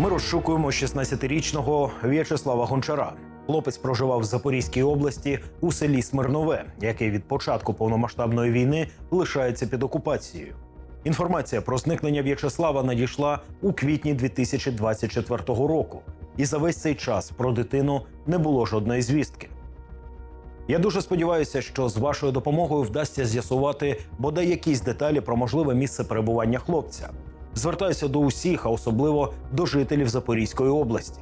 Ми розшукуємо 16-річного В'ячеслава Гончара. Хлопець проживав в Запорізькій області у селі Смирнове, яке від початку повномасштабної війни лишається під окупацією. Інформація про зникнення В'ячеслава надійшла у квітні 2024 року, і за весь цей час про дитину не було жодної звістки. Я дуже сподіваюся, що з вашою допомогою вдасться з'ясувати бодай якісь деталі про можливе місце перебування хлопця. Звертаюся до усіх, а особливо до жителів Запорізької області.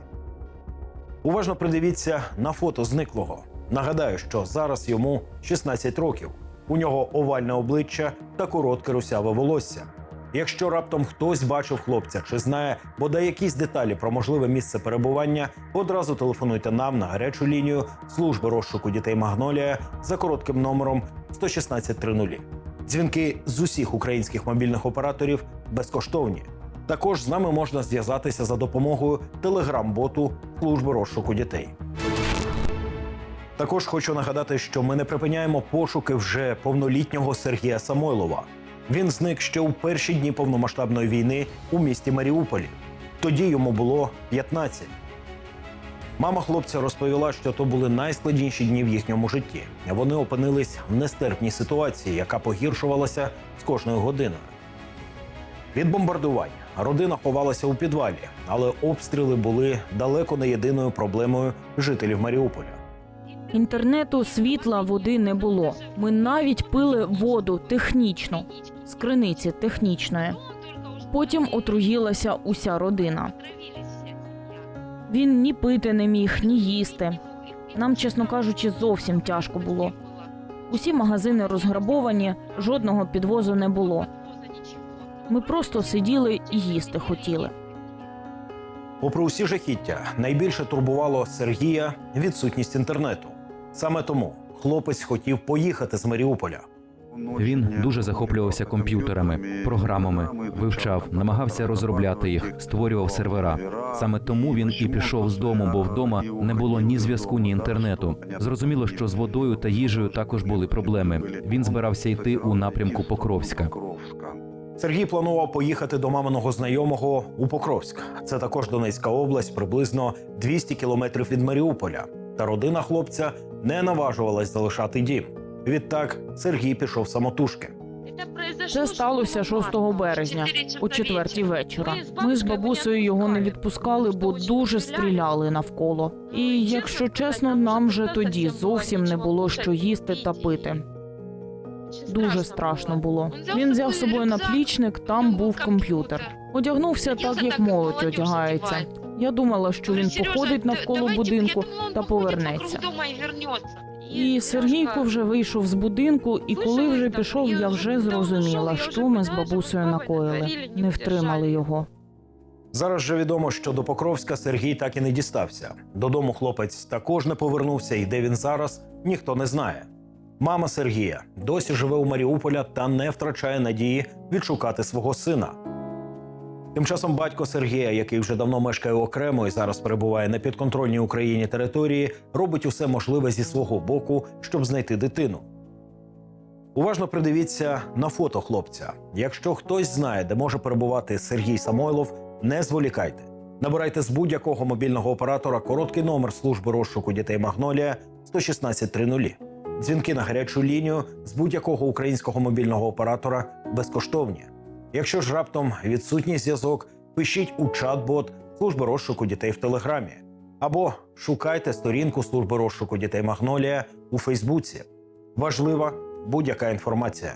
Уважно придивіться на фото зниклого. Нагадаю, що зараз йому 16 років. У нього овальне обличчя та коротке русяве волосся. Якщо раптом хтось бачив хлопця чи знає бодай якісь деталі про можливе місце перебування, одразу телефонуйте нам на гарячу лінію служби розшуку дітей Магнолія за коротким номером 11630. Дзвінки з усіх українських мобільних операторів безкоштовні. Також з нами можна зв'язатися за допомогою телеграм-боту служби розшуку дітей. Також хочу нагадати, що ми не припиняємо пошуки вже повнолітнього Сергія Самойлова. Він зник ще у перші дні повномасштабної війни у місті Маріуполі. Тоді йому було 15. Мама хлопця розповіла, що то були найскладніші дні в їхньому житті. Вони опинились в нестерпній ситуації, яка погіршувалася з кожною годиною. Від бомбардувань родина ховалася у підвалі, але обстріли були далеко не єдиною проблемою жителів Маріуполя. Інтернету, світла, води не було. Ми навіть пили воду технічну з криниці технічної. Потім отруїлася уся родина. Він ні пити не міг, ні їсти. Нам, чесно кажучи, зовсім тяжко було. Усі магазини розграбовані, жодного підвозу не було. Ми просто сиділи і їсти хотіли. Попри усі жахіття, найбільше турбувало Сергія відсутність інтернету. Саме тому хлопець хотів поїхати з Маріуполя. Він дуже захоплювався комп'ютерами, програмами, вивчав, намагався розробляти їх, створював сервера. Саме тому він і пішов з дому, бо вдома не було ні зв'язку, ні інтернету. Зрозуміло, що з водою та їжею також були проблеми. Він збирався йти у напрямку Покровська. Сергій планував поїхати до маминого знайомого у Покровськ. Це також Донецька область, приблизно 200 кілометрів від Маріуполя. Та родина хлопця не наважувалась залишати дім. Відтак Сергій пішов самотужки. Це сталося 6 березня о четвертій вечора. Ми з бабусею його не відпускали, бо дуже стріляли навколо. І якщо чесно, нам вже тоді зовсім не було що їсти та пити. Дуже страшно було. Він взяв з собою наплічник, там був комп'ютер. Одягнувся так, як молодь одягається. Я думала, що він походить навколо будинку та повернеться. І Сергійко вже вийшов з будинку, і коли вже пішов, я вже зрозуміла, що ми з бабусею накоїли. Не втримали його. Зараз же відомо, що до Покровська Сергій так і не дістався. Додому хлопець також не повернувся, і де він зараз, ніхто не знає. Мама Сергія досі живе у Маріуполя та не втрачає надії відшукати свого сина. Тим часом батько Сергія, який вже давно мешкає окремо і зараз перебуває на підконтрольній Україні території, робить усе можливе зі свого боку, щоб знайти дитину. Уважно придивіться на фото хлопця. Якщо хтось знає, де може перебувати Сергій Самойлов, не зволікайте. Набирайте з будь-якого мобільного оператора короткий номер служби розшуку дітей Магнолія 11630. Дзвінки на гарячу лінію з будь-якого українського мобільного оператора безкоштовні. Якщо ж раптом відсутній зв'язок, пишіть у чат-бот служби розшуку дітей в Телеграмі або шукайте сторінку служби розшуку дітей Магнолія у Фейсбуці. Важлива будь-яка інформація.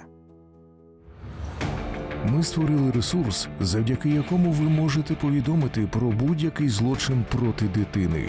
Ми створили ресурс, завдяки якому ви можете повідомити про будь-який злочин проти дитини.